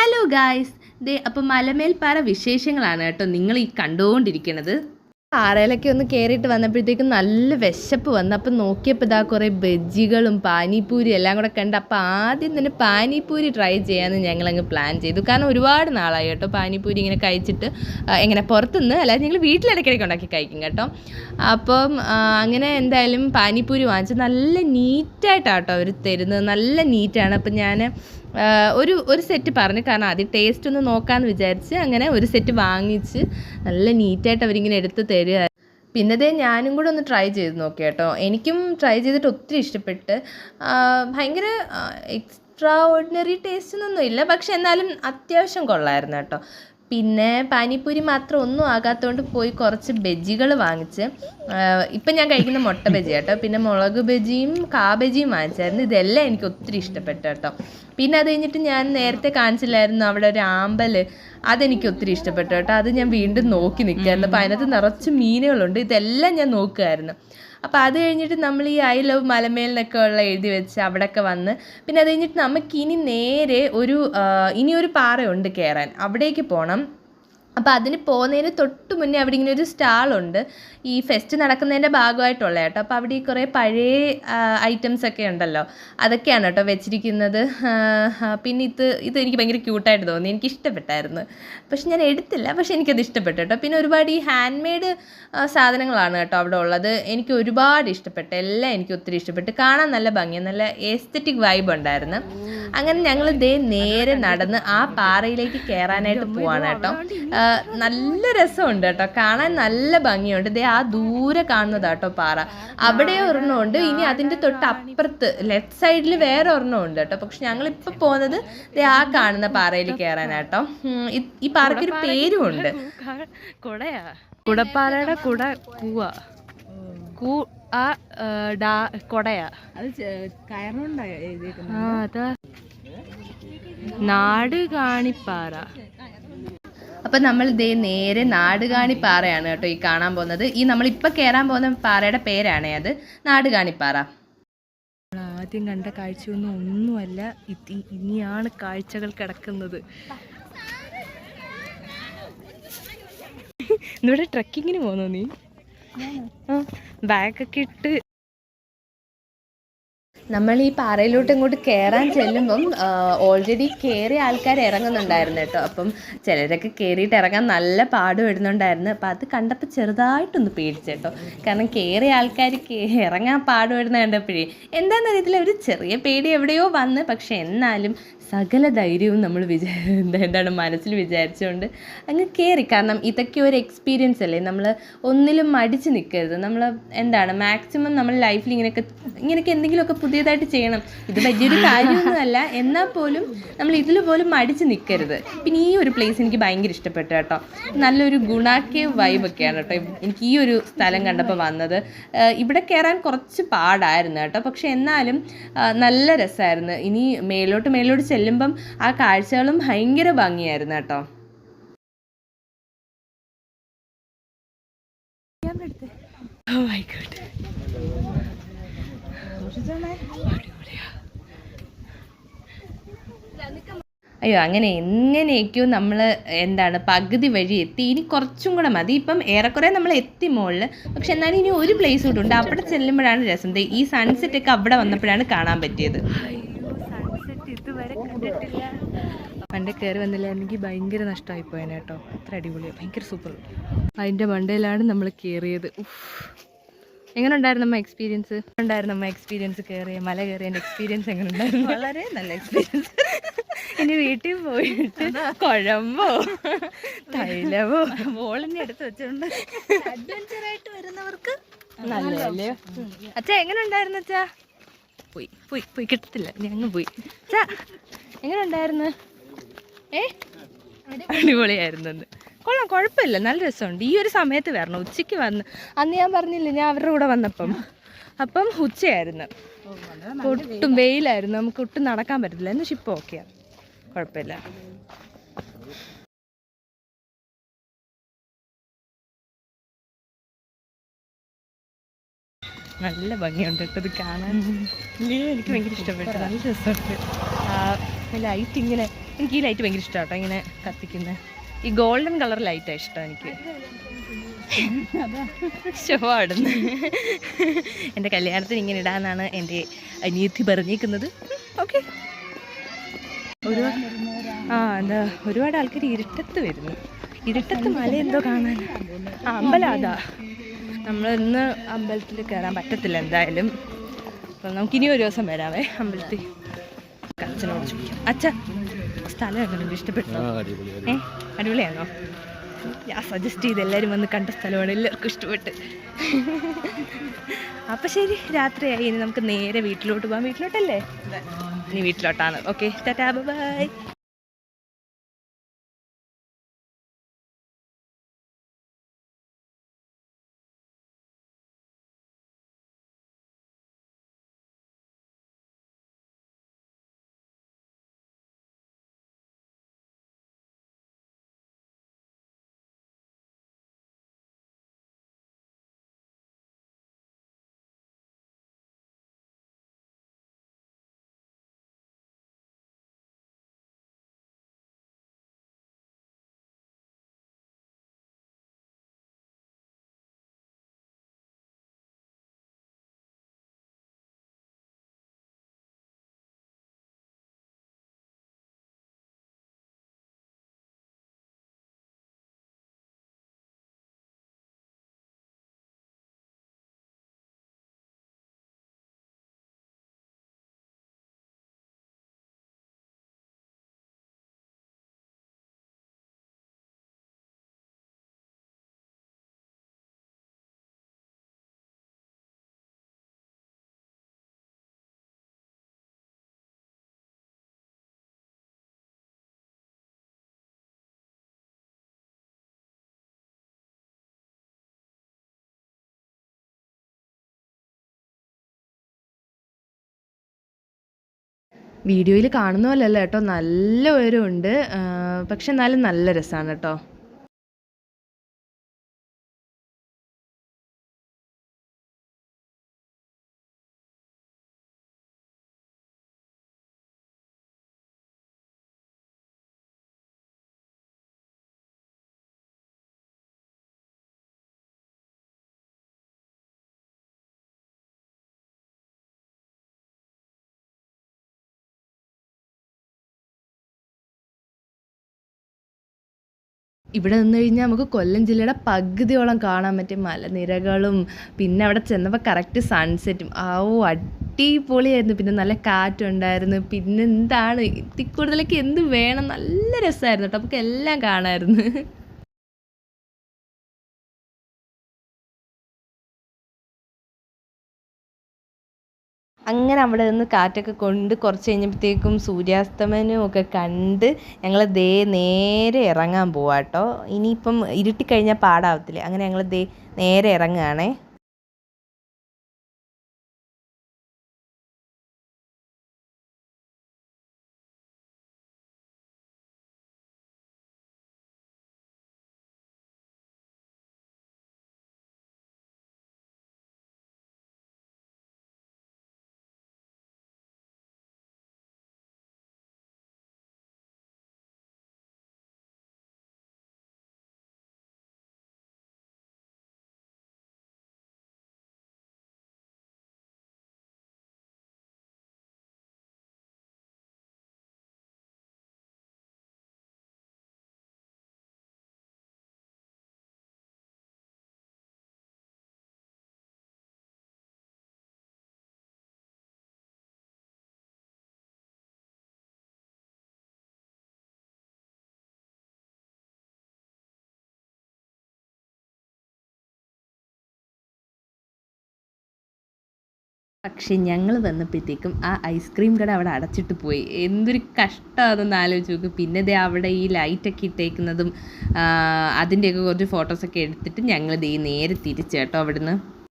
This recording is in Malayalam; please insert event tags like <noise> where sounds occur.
ഹലോ ഗായ്സ് ദേ അപ്പോൾ പാറ വിശേഷങ്ങളാണ് കേട്ടോ നിങ്ങൾ ഈ കണ്ടുകൊണ്ടിരിക്കുന്നത് പാറയിലൊക്കെ ഒന്ന് കയറിയിട്ട് വന്നപ്പോഴത്തേക്കും നല്ല വിശപ്പ് വന്നു. അപ്പം നോക്കിയപ്പോൾ ഇതാ കുറേ ബജ്ജികളും പാനിപ്പൂരി എല്ലാം കൂടെ കണ്ട് അപ്പം ആദ്യം തന്നെ പാനിപ്പൂരി ട്രൈ ചെയ്യാമെന്ന് ഞങ്ങളങ്ങ് പ്ലാൻ ചെയ്തു. കാരണം ഒരുപാട് നാളായി കേട്ടോ പാനിപ്പൂരി ഇങ്ങനെ കഴിച്ചിട്ട് എങ്ങനെ പുറത്തുനിന്ന് അല്ലാതെ ഞങ്ങൾ വീട്ടിലിടയ്ക്കിടയ്ക്ക് ഉണ്ടാക്കി കഴിക്കും കേട്ടോ. അപ്പം അങ്ങനെ എന്തായാലും പാനിപ്പൂരി വാങ്ങിച്ച് നല്ല നീറ്റായിട്ടാണ് കേട്ടോ അവർ തരുന്നത്. നല്ല നീറ്റാണ് അപ്പം ഞാൻ ഒരു ഒരു സെറ്റ് പറഞ്ഞു. കാരണം ആദ്യം ടേസ്റ്റ് ഒന്ന് നോക്കാമെന്ന് വിചാരിച്ച് അങ്ങനെ ഒരു സെറ്റ് വാങ്ങിച്ച് നല്ല നീറ്റായിട്ട് അവരിങ്ങനെ എടുത്ത് തരിക. പിന്നെ ദേ ഞാനും കൂടെ ഒന്ന് ട്രൈ ചെയ്ത് നോക്കി കേട്ടോ. എനിക്കും ട്രൈ ചെയ്തിട്ട് ഒത്തിരി ഇഷ്ടപ്പെട്ട്. ഭയങ്കര എക്സ്ട്രാ ഓർഡിനറി ടേസ്റ്റ് ഒന്നും ഇല്ല പക്ഷെ എന്നാലും അത്യാവശ്യം കൊള്ളായിരുന്നു കേട്ടോ. പിന്നെ പാനിപ്പൂരി മാത്രം ഒന്നും ആകാത്തതുകൊണ്ട് പോയി കുറച്ച് ബജികൾ വാങ്ങിച്ച് ഇപ്പം ഞാൻ കഴിക്കുന്ന മുട്ട ബജി കേട്ടോ. പിന്നെ മുളക് ബജിയും കാ ബജിയും വാങ്ങിച്ചായിരുന്നു. ഇതെല്ലാം എനിക്ക് ഒത്തിരി ഇഷ്ടപ്പെട്ടു കേട്ടോ. പിന്നെ അത് കഴിഞ്ഞിട്ട് ഞാൻ നേരത്തെ കാണിച്ചില്ലായിരുന്നു അവിടെ ഒരു ആമ്പൽ അതെനിക്ക് ഒത്തിരി ഇഷ്ടപ്പെട്ടു കേട്ടോ. അത് ഞാൻ വീണ്ടും നോക്കി നിൽക്കുകയായിരുന്നു. അപ്പോൾ അതിനകത്ത് നിറച്ച് മീനുകളുണ്ട്. ഇതെല്ലാം ഞാൻ നോക്കുമായിരുന്നു അപ്പോൾ അത് കഴിഞ്ഞിട്ട് നമ്മൾ ഈ ഐ ലവ് മലമേലിനൊക്കെ ഉള്ള എഴുതി വെച്ച് അവിടെയൊക്കെ വന്ന്. പിന്നെ അത് കഴിഞ്ഞിട്ട് നമുക്കിനി നേരെ ഒരു ഇനിയൊരു പാറയുണ്ട് കയറാൻ അവിടേക്ക് പോകണം അപ്പോൾ അതിന് പോകുന്നതിന് തൊട്ട് മുന്നേ അവിടെ ഇങ്ങനെ ഒരു സ്റ്റാളുണ്ട് ഈ ഫെസ്റ്റ് നടക്കുന്നതിന്റെ ഭാഗമായിട്ടുള്ള കേട്ടോ. അപ്പോൾ അവിടെ ഈ കുറേ പഴയ ഐറ്റംസ് ഒക്കെ ഉണ്ടല്ലോ. അതൊക്കെയാണ് കേട്ടോ വെച്ചിരിക്കുന്നത്. പിന്നെ ഇത് ഇത് എനിക്ക് ഭയങ്കര ക്യൂട്ടായിട്ട് തോന്നി. എനിക്ക് ഇഷ്ടപ്പെട്ടായിരുന്നു പക്ഷെ ഞാൻ എടുത്തില്ല. പക്ഷെ എനിക്കത് ഇഷ്ടപ്പെട്ടു കേട്ടോ. പിന്നെ ഒരുപാട് ഈ ഹാൻഡ് മെയ്ഡ് സാധനങ്ങളാണ് കേട്ടോ അവിടെ ഉള്ളത്. എനിക്ക് ഒരുപാട് ഇഷ്ടപ്പെട്ടു. എല്ലാം എനിക്ക് ഒത്തിരി ഇഷ്ടപ്പെട്ടു. കാണാൻ നല്ല ഭംഗിയാണ് നല്ല എസ്തറ്റിക് വൈബ് ഉണ്ടായിരുന്നു. അങ്ങനെ ഞങ്ങൾ ദേ നേരെ നടന്ന് ആ പാറയിലേക്ക് കയറാനായിട്ട് പോവാണ് കേട്ടോ. നല്ല രസമുണ്ട് കേട്ടോ. കാണാൻ നല്ല ഭംഗിയുണ്ട്. ദേ ആ ദൂരെ കാണുന്നതാ കേട്ടോ പാറ. അവിടെ ഒരെണ്ണമുണ്ട്. ഇനി അതിന്റെ തൊട്ട് അപ്പുറത്ത് ലെഫ്റ്റ് സൈഡിൽ വേറെ ഒരെണ്ണമുണ്ട് കേട്ടോ. പക്ഷെ ഞങ്ങളിപ്പോൾ പോകുന്നത് ദേ ആ കാണുന്ന പാറയിൽ കയറാനാട്ടോ ഈ പാറയ്ക്ക് ഒരു പേരും ഉണ്ട് കുടയാ? കുടപ്പാലയുടെ കുട കൂവ. കൂ ആ ഡാ കൊടയാ. അതാ നാട് കാണിപ്പാറ അപ്പം നമ്മൾ ദേ നേരെ നാടുകാണി പാറയാണ് കേട്ടോ ഈ കാണാൻ പോകുന്നത്. ഈ നമ്മൾ നമ്മളിപ്പോൾ കയറാൻ പോകുന്ന പാറയുടെ പേരാണേ അത്. നാടുകാണിപ്പാറ ആദ്യം കണ്ട കാഴ്ചയൊന്നും ഒന്നുമല്ല. ഇനിയാണ് കാഴ്ചകൾ കിടക്കുന്നത്. ഇവിടെ ട്രക്കിങ്ങിന് പോകുന്നോ നീ? ബാഗൊക്കെ ഇട്ട് നമ്മൾ ഈ പാറയിലോട്ട് ഇങ്ങോട്ട് കയറാൻ ചെല്ലുമ്പം ഓൾറെഡി കയറിയ ആൾക്കാർ ഇറങ്ങുന്നുണ്ടായിരുന്നു കേട്ടോ. അപ്പം ചിലരൊക്കെ കയറിയിട്ട് ഇറങ്ങാൻ നല്ല പാട് വരുന്നുണ്ടായിരുന്നു. അപ്പം അത് കണ്ടപ്പോൾ ചെറുതായിട്ടൊന്ന് പേടിച്ചേട്ടോ കാരണം കയറിയ ആൾക്കാർ ഇറങ്ങാൻ പാട് വരുന്ന കണ്ടപ്പോഴേ എന്താണെന്ന് അറിയത്തില്ല. ഒരു ചെറിയ പേടി എവിടെയോ വന്ന്. പക്ഷെ എന്നാലും സകല ധൈര്യവും നമ്മൾ വിചാ <laughs> എന്താണ് മനസ്സിൽ വിചാരിച്ചുകൊണ്ട് അങ്ങ് കയറി കാരണം ഇതൊക്കെ ഒരു എക്സ്പീരിയൻസ് അല്ലേ? നമ്മൾ ഒന്നിലും മടിച്ച് നിൽക്കരുത് നമ്മൾ എന്താണ് മാക്സിമം നമ്മൾ ലൈഫിൽ ഇങ്ങനെയൊക്കെ ഇങ്ങനെയൊക്കെ എന്തെങ്കിലുമൊക്കെ പുതിയതായിട്ട് ചെയ്യണം. ഇത് വലിയൊരു കാര്യമൊന്നുമല്ല. എന്നാൽ പോലും നമ്മൾ ഇതിൽ പോലും മടിച്ച് നിൽക്കരുത് പിന്നെ ഈ ഒരു പ്ലേസ് എനിക്ക് ഭയങ്കര ഇഷ്ടപ്പെട്ടു കേട്ടോ. നല്ലൊരു ഗുണാക്കിയ വൈബൊക്കെയാണ് കേട്ടോ. എനിക്ക് ഈ ഒരു സ്ഥലം കണ്ടപ്പോൾ വന്നത്. ഇവിടെ കയറാൻ കുറച്ച് പാടായിരുന്നു കേട്ടോ. പക്ഷെ എന്നാലും നല്ല രസമായിരുന്നു. ഇനി മേലോട്ട് മേലോട്ട് ചെല്ലുമ്പം ആ കാഴ്ചകളും ഭയങ്കര ഭംഗിയായിരുന്നു കേട്ടോ. Oh. അയ്യോ അങ്ങനെ എങ്ങനെയൊക്കെയോ നമ്മൾ എന്താണ് പകുതി വഴി എത്തി. ഇനി കുറച്ചും കൂടെ മതി. ഇപ്പം ഏറെക്കുറെ നമ്മൾ എത്തി മുകളിൽ പക്ഷെ എന്നാലും ഇനി ഒരു പ്ലേസ് കൂടെ ഉണ്ട്. അവിടെ ചെല്ലുമ്പോഴാണ് രസം. ഈ സൺസെറ്റ് ഒക്കെ അവിടെ വന്നപ്പോഴാണ് കാണാൻ പറ്റിയത്. കണ്ടിട്ടില്ല. പണ്ട് കയറി വന്നില്ലായിരുന്നെങ്കിൽ എനിക്ക് ഭയങ്കര നഷ്ടമായി പോയേനെ കേട്ടോ. അത്ര അടിപൊളിയാണ് ഭയങ്കര സൂപ്പർ അതിന്റെ മണ്ടയിലാണ് നമ്മൾ കയറിയത്. ഉഫ്. എങ്ങനെ ഉണ്ടായിരുന്നു അമ്മ എക്സ്പീരിയൻസ് ഉണ്ടായിരുന്നു അമ്മ എക്സ്പീരിയൻസ് കയറിയ? മല കയറിയതിന്റെ എക്സ്പീരിയൻസ് എങ്ങനെ ഉണ്ടായിരുന്നു വളരെ നല്ല എക്സ്പീരിയൻസ് ഇനി വീട്ടിൽ പോയിട്ട് കുഴമ്പോ തൈലവോ മോളിനെ എടുത്ത് വെച്ചോണ്ട്. അഡ്വഞ്ചർ ആയിട്ട് വരുന്നവർക്ക് നല്ലല്ലേ അച്ഛാ എങ്ങനെ ഉണ്ടായിരുന്നു അച്ഛാ പോയി പോയി പോയി. കിട്ടത്തില്ല. ഞങ്ങൾ പോയി. അച്ഛാ എങ്ങനെ ഉണ്ടായിരുന്നു ഏ? അടിപൊളിയായിരുന്നു കൊള്ളാം കുഴപ്പമില്ല. നല്ല രസമുണ്ട്. ഈ ഒരു സമയത്ത് വരണം. ഉച്ചയ്ക്ക് വന്ന് അന്ന് ഞാൻ പറഞ്ഞില്ലേ ഞാൻ അവരുടെ കൂടെ വന്നപ്പം. അപ്പം ഉച്ചയായിരുന്നു. ഒട്ടും വെയിലായിരുന്നു. നമുക്ക് ഒട്ടും നടക്കാൻ പറ്റത്തില്ല. എന്ന് ഷിപ്പ് ഓക്കെയാണ് കുഴപ്പമില്ല. നല്ല ഭംഗിയുണ്ട് കേട്ടോ. ഇത് കാണാൻ. എനിക്ക് ഭയങ്കര ഇഷ്ടപ്പെട്ടു നല്ല രസമുണ്ട്. ലൈറ്റ് ഇങ്ങനെ എനിക്ക് ഈ ലൈറ്റ് ഭയങ്കര ഇഷ്ടമാണ് ഇങ്ങനെ കത്തിക്കുന്നത് ഈ ഗോൾഡൻ കളർ ലൈറ്റാണ് ഇഷ്ടം എനിക്ക്. ഷോ ആടുന്നു. എന്റെ കല്യാണത്തിന് ഇങ്ങനെ ഇടാന്നാണ് എന്റെ അനിയത്തി പറഞ്ഞേക്കുന്നത്. ഓക്കെ ഒരു ആ എന്താ ഒരുപാട് ആൾക്കാർ ഇരുട്ടത്ത് വരുന്നു. ഇരുട്ടത്ത് മല എന്തോ കാണാൻ. ആ അമ്പലം അതാ. നമ്മൾ ഇന്ന് അമ്പലത്തിൽ കയറാൻ പറ്റത്തില്ല എന്തായാലും. അപ്പം നമുക്കിനി ഒരു ദിവസം വരാവേ അമ്പലത്തിൽ. അച്ഛനോട് ചോദിക്കാം അച്ഛ സ്ഥലം എങ്ങനെയുണ്ട് ഇഷ്ടപ്പെട്ടു. ഏ അടിപൊളിയാണോ? ഞാൻ സജസ്റ്റ് ചെയ്ത് എല്ലാവരും വന്ന് കണ്ട സ്ഥലമാണ് എല്ലാവർക്കും ഇഷ്ടപ്പെട്ട്. അപ്പം ശരി രാത്രിയായി. ഇനി നമുക്ക് നേരെ വീട്ടിലോട്ട് പോകാം. വീട്ടിലോട്ടല്ലേ? ഇനി വീട്ടിലോട്ടാണ്. ഓക്കെ ടാറ്റാ ബൈ വീഡിയോയിൽ കാണുന്ന പോലെയല്ല കേട്ടോ. നല്ല ഉയരമുണ്ട് പക്ഷെ എന്നാലും നല്ല രസമാണ് കേട്ടോ. ഇവിടെ നിന്ന് കഴിഞ്ഞാൽ നമുക്ക് കൊല്ലം ജില്ലയുടെ പകുതിയോളം കാണാൻ പറ്റും. മലനിരകളും പിന്നെ അവിടെ ചെന്നപ്പോൾ കറക്റ്റ് സൺസെറ്റും ആ ഓ അടിപൊളിയായിരുന്നു. പിന്നെ നല്ല കാറ്റുണ്ടായിരുന്നു. പിന്നെ എന്താണ്? ഇതിൽ എന്ത് വേണം? നല്ല രസമായിരുന്നു കേട്ടോ. നമുക്ക് എല്ലാം കാണാമായിരുന്നു അങ്ങനെ അവിടെ നിന്ന് കാറ്റൊക്കെ കൊണ്ട് കുറച്ച് കഴിഞ്ഞപ്പോഴത്തേക്കും സൂര്യാസ്തമനവും ഒക്കെ കണ്ട് ഞങ്ങൾ ദേ നേരെ ഇറങ്ങാൻ പോവാട്ടോ. ഇനിയിപ്പം ഇരുട്ടിക്കഴിഞ്ഞാൽ പാടാവത്തില്ലേ? അങ്ങനെ ഞങ്ങൾ ദേ നേരെ ഇറങ്ങുകയാണേ. പക്ഷെ ഞങ്ങൾ വന്നപ്പോഴത്തേക്കും ആ ഐസ്ക്രീം കട അവിടെ അടച്ചിട്ട് പോയി. എന്തൊരു കഷ്ടമാണെന്ന് ആലോചിച്ച് നോക്ക്. പിന്നെ ദേ അവിടെ ഈ ലൈറ്റൊക്കെ ഇട്ടേക്കുന്നതും അതിന്റെയൊക്കെ കുറച്ച് ഫോട്ടോസൊക്കെ എടുത്തിട്ട് ഞങ്ങൾ ദേ നേരെ തിരിച്ചു കേട്ടോ അവിടുന്ന്.